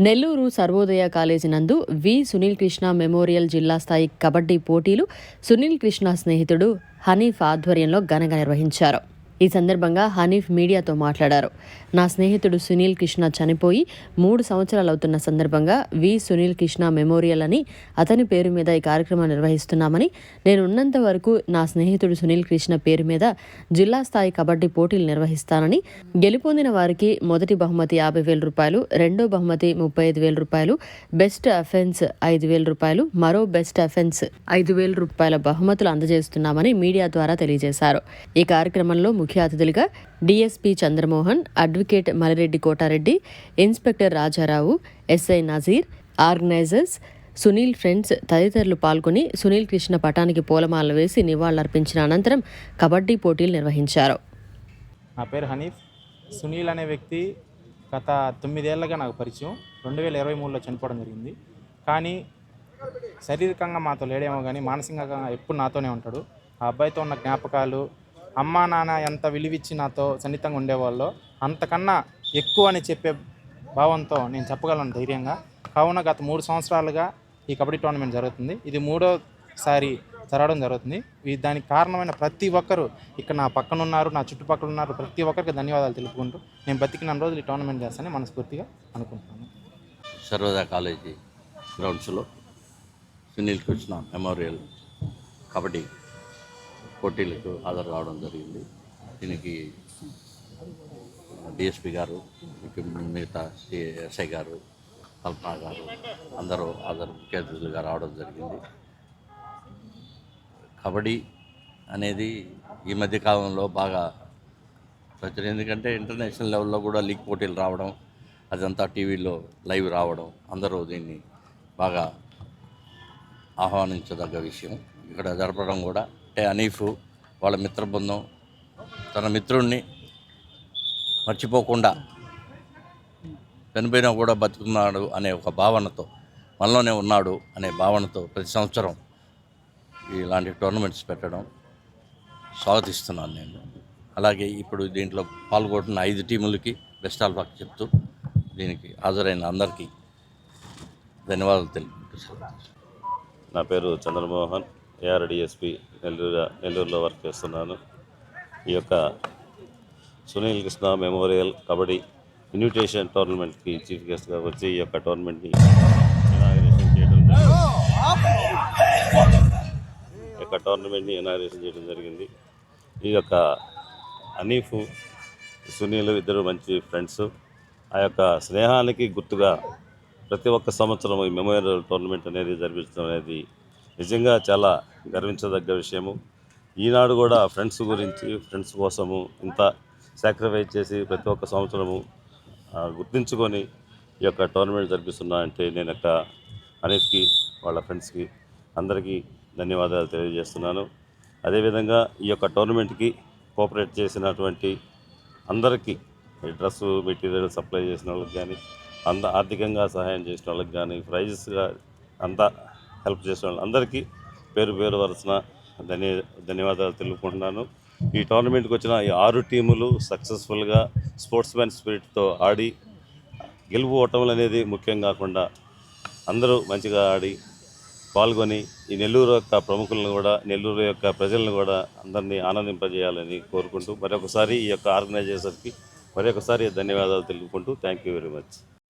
Nellore Sarvodaya college నందు వి Sunil Krishna memorial జిల్లా స్థాయి కబడ్డీ పోటీలు సునీల్ కృష్ణ స్నేహితుడు హనీఫ్ ఆధ్వర్యంలో ఘనంగా నిర్వహించారు. ఈ సందర్భంగా హనీఫ్ మీడియాతో మాట్లాడారు. నా స్నేహితుడు సునీల్ కృష్ణ చనిపోయి మూడు సంవత్సరాలు అవుతున్న సందర్భంగా వి సునీల్ కృష్ణ మెమోరియల్ అని అతని పేరు మీద ఈ కార్యక్రమం నిర్వహిస్తున్నామని నేను ఉన్నంత వరకు నా స్నేహితుడు సునీల్ కృష్ణ పేరు మీద జిల్లా స్థాయి కబడ్డీ పోటీలు నిర్వహిస్తానని గెలుపొందిన వారికి మొదటి బహుమతి యాభై వేల రూపాయలు రెండో బహుమతి ముప్పై ఐదు వేల రూపాయలు బెస్ట్ అఫెన్స్ ఐదు వేల రూపాయలు మరో బెస్ట్ అఫెన్స్ ఐదు వేల రూపాయల బహుమతులు అందజేస్తున్నామని మీడియా ద్వారా తెలియజేశారు. ఈ కార్యక్రమంలో ముఖ్య అతిథులుగా DSP Chandramohan advocate Malireddy Kotareddy inspector Rajarao SI Nazir organisers Sunil friends తదితరులు పాల్గొని సునీల్ కృష్ణ పటానికి పూలమాలలు వేసి నివాళులర్పించిన అనంతరం కబడ్డీ పోటీలు నిర్వహించారు. నా పేరు హనీఫ్. సునీల్ అనే వ్యక్తి గత తొమ్మిదేళ్ళుగా నాకు పరిచయం. రెండు వేల ఇరవై మూడులో చనిపోవడం జరిగింది. కానీ శారీరకంగా మాతో లేడేమో కానీ మానసికంగా ఎప్పుడు నాతోనే ఉంటాడు. ఆ అబ్బాయితో ఉన్న జ్ఞాపకాలు అమ్మా నాన్న ఎంత విలువిచ్చి నాతో సన్నిహితంగా ఉండేవాళ్ళో అంతకన్నా ఎక్కువ అని చెప్పే భావంతో నేను చెప్పగలను ధైర్యంగా. కావున గత మూడు సంవత్సరాలుగా ఈ కబడ్డీ టోర్నమెంట్ జరుగుతుంది. ఇది మూడోసారి జరగడం జరుగుతుంది. దానికి కారణమైన ప్రతి ఒక్కరు ఇక్కడ నా పక్కన ఉన్నారు నా చుట్టుపక్కల ఉన్నారు ప్రతి ఒక్కరికి ధన్యవాదాలు తెలుపుకుంటూ నేను బతికిన రోజులు ఈ టోర్నమెంట్ చేస్తానని మనస్ఫూర్తిగా అనుకుంటున్నాను. సర్వోదయ కాలేజీ గ్రౌండ్స్లో సునీల్ కృష్ణ మెమోరియల్ కబడ్డీ పోటీలకు హాజరు కావడం జరిగింది. దీనికి డిఎస్పి గారు మిగతా సి- ఎస్ఐ గారు కల్పన గారు అందరూ హాజరు ముఖ్య అతిథులుగా రావడం జరిగింది. కబడ్డీ అనేది ఈ మధ్య కాలంలో బాగా ప్రచురం. ఎందుకంటే ఇంటర్నేషనల్ లెవెల్లో కూడా లీగ్ పోటీలు రావడం అదంతా టీవీలో లైవ్ రావడం అందరూ దీన్ని బాగా ఆహ్వానించదగ్గ విషయం. ఇక్కడ జరపడం కూడా అనీఫ్ వాళ్ళ మిత్ర బృందం తన మిత్రుడిని మర్చిపోకుండా చనిపోయినా కూడా బతుకున్నాడు అనే ఒక భావనతో మనలోనే ఉన్నాడు అనే భావనతో ప్రతి సంవత్సరం ఇలాంటి టోర్నమెంట్స్ పెట్టడం స్వాగతిస్తున్నాను నేను. అలాగే ఇప్పుడు దీంట్లో పాల్గొంటున్న ఐదు టీములకి బెస్ట్ ఆల్ లక్ చెప్తూ దీనికి హాజరైన అందరికీ ధన్యవాదాలు తెలుపు నా పేరు చంద్రమోహన్. ఏఆర్డిఎస్పి నెల్లూరు నెల్లూరులో వర్క్ చేస్తున్నాను. ఈ యొక్క సునీల్ కృష్ణ మెమోరియల్ కబడ్డీ ఇన్విటేషన్ టోర్నమెంట్కి చీఫ్ గెస్ట్గా వచ్చి ఈ యొక్క టోర్నమెంట్ని ఇనాగ్రేషన్ చేయడం జరిగింది. ఈ యొక్క టోర్నమెంట్ని ఇనాగ్రేషన్ చేయడం జరిగింది. ఈ యొక్క అనీఫ్ సునీల్ ఇద్దరు మంచి ఫ్రెండ్స్. ఆ యొక్క స్నేహానికి గుర్తుగా ప్రతి ఒక్క సంవత్సరం ఈ మెమోరియల్ టోర్నమెంట్ అనేది జరిపించడం అనేది నిజంగా చాలా గర్వించదగ్గ విషయము. ఈనాడు కూడా ఫ్రెండ్స్ గురించి ఫ్రెండ్స్ కోసము ఇంత సాక్రిఫైస్ చేసి ప్రతి ఒక్క సంవత్సరము గుర్తించుకొని ఈ యొక్క టోర్నమెంట్ జరిపిస్తున్నా అంటే నేను యొక్క అనీఫ్కి వాళ్ళ ఫ్రెండ్స్కి అందరికీ ధన్యవాదాలు తెలియజేస్తున్నాను. అదేవిధంగా ఈ యొక్క టోర్నమెంట్కి కోఆపరేట్ చేసినటువంటి అందరికీ డ్రెస్ డ్రెస్సు మెటీరియల్ సప్లై చేసిన వాళ్ళకి కానీ అంత ఆర్థికంగా సహాయం చేసిన వాళ్ళకి కానీ ప్రైజెస్గా అంతా హెల్ప్ చేసిన అందరికీ పేరు పేరు వరుసన ధన్య ధన్యవాదాలు తెలుపుకుంటున్నాను. ఈ టోర్నమెంట్కి వచ్చిన ఈ ఆరు టీములు సక్సెస్ఫుల్గా స్పోర్ట్స్ మ్యాన్ స్పిరిట్తో ఆడి గెలుపు ఓటములు అనేది ముఖ్యం కాకుండా అందరూ మంచిగా ఆడి పాల్గొని ఈ నెల్లూరు యొక్క ప్రముఖులను కూడా నెల్లూరు యొక్క ప్రజలను కూడా అందరినీ ఆనందింపజేయాలని కోరుకుంటూ మరొకసారి ఈ యొక్క ఆర్గనైజేషన్కి మరొకసారి ధన్యవాదాలు తెలుపుకుంటూ థ్యాంక్ యూ వెరీ మచ్.